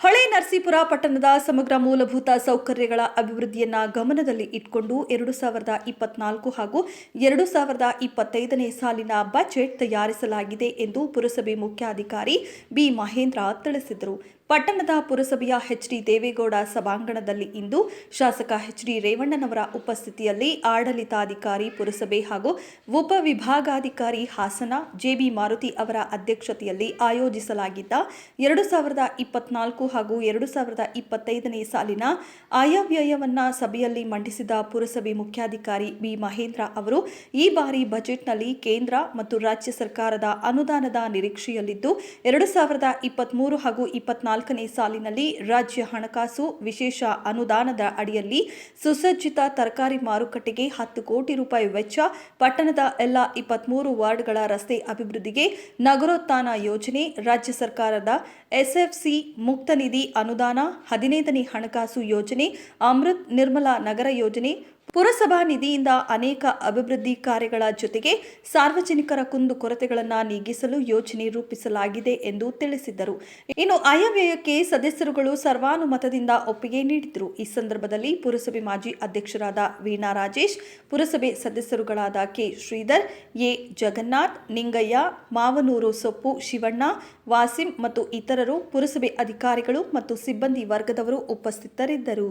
ಹಳೆ ನರಸೀಪುರ ಪಟ್ಟಣದ ಸಮಗ್ರ ಮೂಲಭೂತ ಸೌಕರ್ಯಗಳ ಅಭಿವೃದ್ಧಿಯನ್ನ ಗಮನದಲ್ಲಿ ಇಟ್ಕೊಂಡು ಎರಡು ಸಾವಿರದ ಇಪ್ಪತ್ನಾಲ್ಕು ಹಾಗೂ ಎರಡು ಸಾವಿರದ ಇಪ್ಪತ್ತೈದನೇ ಸಾಲಿನ ಬಜೆಟ್ ತಯಾರಿಸಲಾಗಿದೆ ಎಂದು ಪುರಸಭೆ ಮುಖ್ಯಾಧಿಕಾರಿ ಬಿ ಮಹೇಂದ್ರ ತಿಳಿಸಿದರು. ಪಟ್ಟಣದ ಪುರಸಭೆಯ ಎಚ್ಡಿ ದೇವೇಗೌಡ ಸಭಾಂಗಣದಲ್ಲಿ ಇಂದು ಶಾಸಕ ಎಚ್ಡಿ ರೇವಣ್ಣನವರ ಉಪಸ್ಥಿತಿಯಲ್ಲಿ ಆಡಳಿತಾಧಿಕಾರಿ ಪುರಸಭೆ ಹಾಗೂ ಉಪವಿಭಾಗಾಧಿಕಾರಿ ಹಾಸನ ಜೆಬಿ ಮಾರುತಿ ಅವರ ಅಧ್ಯಕ್ಷತೆಯಲ್ಲಿ ಆಯೋಜಿಸಲಾಗಿದ್ದ ಎರಡು ಸಾವಿರದ ಇಪ್ಪತ್ನಾಲ್ಕು ಹಾಗೂ ಎರಡು ಸಾವಿರದ ಇಪ್ಪತ್ತೈದನೇ ಸಾಲಿನ ಆಯವ್ಯಯವನ್ನು ಸಭೆಯಲ್ಲಿ ಮಂಡಿಸಿದ ಪುರಸಭೆ ಮುಖ್ಯಾಧಿಕಾರಿ ಬಿ ಮಹೇಂದ್ರ ಅವರು ಈ ಬಾರಿ ಬಜೆಟ್ನಲ್ಲಿ ಕೇಂದ್ರ ಮತ್ತು ರಾಜ್ಯ ಸರ್ಕಾರದ ಅನುದಾನದ ನಿರೀಕ್ಷೆಯಲ್ಲಿದ್ದು ಎರಡು ಸಾವಿರದ ಇಪ್ಪತ್ಮೂರು ಹಾಗೂ ಇಪ್ಪತ್ನಾಲ್ಕನೇ ಸಾಲಿನಲ್ಲಿ ರಾಜ್ಯ ಹಣಕಾಸು ವಿಶೇಷ ಅನುದಾನದ ಅಡಿಯಲ್ಲಿ ಸುಸಜ್ಜಿತ ತರಕಾರಿ ಮಾರುಕಟ್ಟೆಗೆ ಹತ್ತು ಕೋಟಿ ರೂಪಾಯಿ ವೆಚ್ಚ, ಪಟ್ಟಣದ ಎಲ್ಲ ಇಪ್ಪತ್ಮೂರು ವಾರ್ಡ್ಗಳ ರಸ್ತೆ ಅಭಿವೃದ್ಧಿಗೆ ನಗರೋತ್ಥಾನ ಯೋಜನೆ, ರಾಜ್ಯ ಸರ್ಕಾರದ ಎಸ್ಎಫ್ಸಿ ಮುಕ್ತ ನಿಧಿ ಅನುದಾನ, ಹದಿನೈದನೇ ಹಣಕಾಸು ಯೋಜನೆ, ಅಮೃತ್ ನಿರ್ಮಲಾ ನಗರ ಯೋಜನೆ ಪುರಸಭಾ ನಿಧಿಯಿಂದ ಅನೇಕ ಅಭಿವೃದ್ಧಿ ಕಾರ್ಯಗಳ ಜೊತೆಗೆ ಸಾರ್ವಜನಿಕರ ಕುಂದುಕೊರತೆಗಳನ್ನು ನೀಗಿಸಲು ಯೋಜನೆ ರೂಪಿಸಲಾಗಿದೆ ಎಂದು ತಿಳಿಸಿದ್ದರು. ಇನ್ನು ಆಯವ್ಯಯಕ್ಕೆ ಸದಸ್ಯರುಗಳು ಸರ್ವಾನುಮತದಿಂದ ಒಪ್ಪಿಗೆ ನೀಡಿದರು. ಈ ಸಂದರ್ಭದಲ್ಲಿ ಪುರಸಭೆ ಮಾಜಿ ಅಧ್ಯಕ್ಷರಾದ ವೀಣಾ ರಾಜೇಶ್, ಪುರಸಭೆ ಸದಸ್ಯರುಗಳಾದ ಕೆ. ಶ್ರೀಧರ್, ಎ. ಜಗನ್ನಾಥ್, ನಿಂಗಯ್ಯ, ಮಾವನೂರು ಸೊಪ್ಪು ಶಿವಣ್ಣ, ವಾಸಿಂ ಮತ್ತು ಇತರರು ಪುರಸಭೆ ಅಧಿಕಾರಿಗಳು ಮತ್ತು ಸಿಬ್ಬಂದಿ ವರ್ಗದವರು ಉಪಸ್ಥಿತರಿದ್ದರು.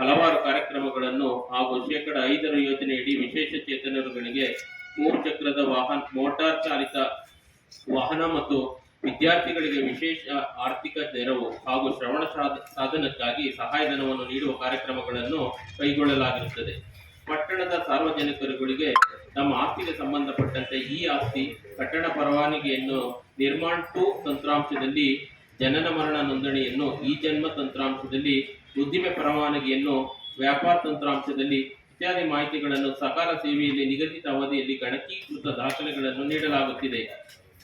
ಹಲವಾರು ಕಾರ್ಯಕ್ರಮಗಳನ್ನು ಹಾಗೂ ಶೇಕಡ ಐದರ ಯೋಜನೆಯಡಿ ವಿಶೇಷ ಚೇತನರುಗಳಿಗೆ ಮೂರು ಚಕ್ರದ ವಾಹನ, ಮೋಟಾರ್ ಚಾಲಿತ ವಾಹನ ಮತ್ತು ವಿದ್ಯಾರ್ಥಿಗಳಿಗೆ ವಿಶೇಷ ಆರ್ಥಿಕ ನೆರವು ಹಾಗೂ ಶ್ರವಣ ಸಾಧ- ಸಾಧನಕ್ಕಾಗಿ ಸಹಾಯಧನವನ್ನು ನೀಡುವ ಕಾರ್ಯಕ್ರಮಗಳನ್ನು ಕೈಗೊಳ್ಳಲಾಗಿರುತ್ತದೆ. ಪಟ್ಟಣದ ಸಾರ್ವಜನಿಕರುಗಳಿಗೆ ತಮ್ಮ ಆಸ್ತಿಗೆ ಸಂಬಂಧಪಟ್ಟಂತೆ ಈ ಆಸ್ತಿ ಕಟ್ಟಡ ಪರವಾನಗಿಯನ್ನು ನಿರ್ಮಾಣ ಟು ತಂತ್ರಾಂಶದಲ್ಲಿ ಜನನ ಮರಣ ನೋಂದಣಿಯನ್ನು ಈ ಜನ್ಮ ತಂತ್ರಾಂಶದಲ್ಲಿ ಉದ್ದಿಮೆ ಪರವಾನಗಿಯನ್ನು ವ್ಯಾಪಾರ ತಂತ್ರಾಂಶದಲ್ಲಿ ಇತ್ಯಾದಿ ಮಾಹಿತಿಗಳನ್ನು ಸಕಾಲ ಸೇವೆಯಲ್ಲಿ ನಿಗದಿತ ಅವಧಿಯಲ್ಲಿ ಗಣಕೀಕೃತ ದಾಖಲೆಗಳನ್ನು ನೀಡಲಾಗುತ್ತಿದೆ.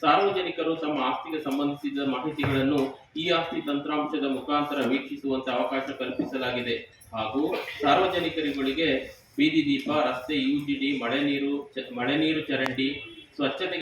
ಸಾರ್ವಜನಿಕರು ತಮ್ಮ ಆಸ್ತಿಗೆ ಸಂಬಂಧಿಸಿದ ಮಾಹಿತಿಗಳನ್ನು ಈ ಆಸ್ತಿ ತಂತ್ರಾಂಶದ ಮುಖಾಂತರ ವೀಕ್ಷಿಸುವಂತೆ ಅವಕಾಶ ಕಲ್ಪಿಸಲಾಗಿದೆ. ಹಾಗೂ ಸಾರ್ವಜನಿಕರುಗಳಿಗೆ ಬೀದಿ ದೀಪ, ರಸ್ತೆ, ಯುಜಿಡಿ, ಮಳೆ ನೀರು ಮಳೆ ನೀರು ಚರಂಡಿ ಸ್ವಚ್ಛತೆ